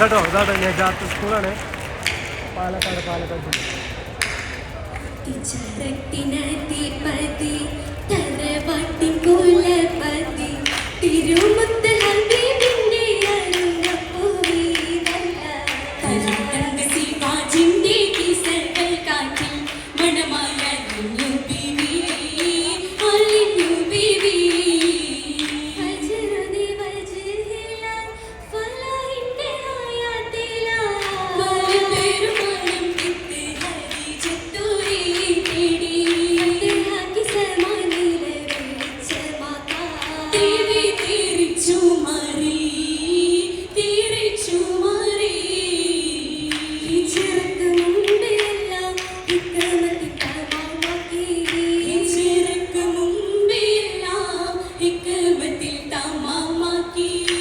കേട്ടോ ഇതാട്ടോ നെജാത്ത് സ്കൂളാണ്. പാലക്കാട് പാലക്കാട് ജില്ല. ചരത്തിനധിപതി you.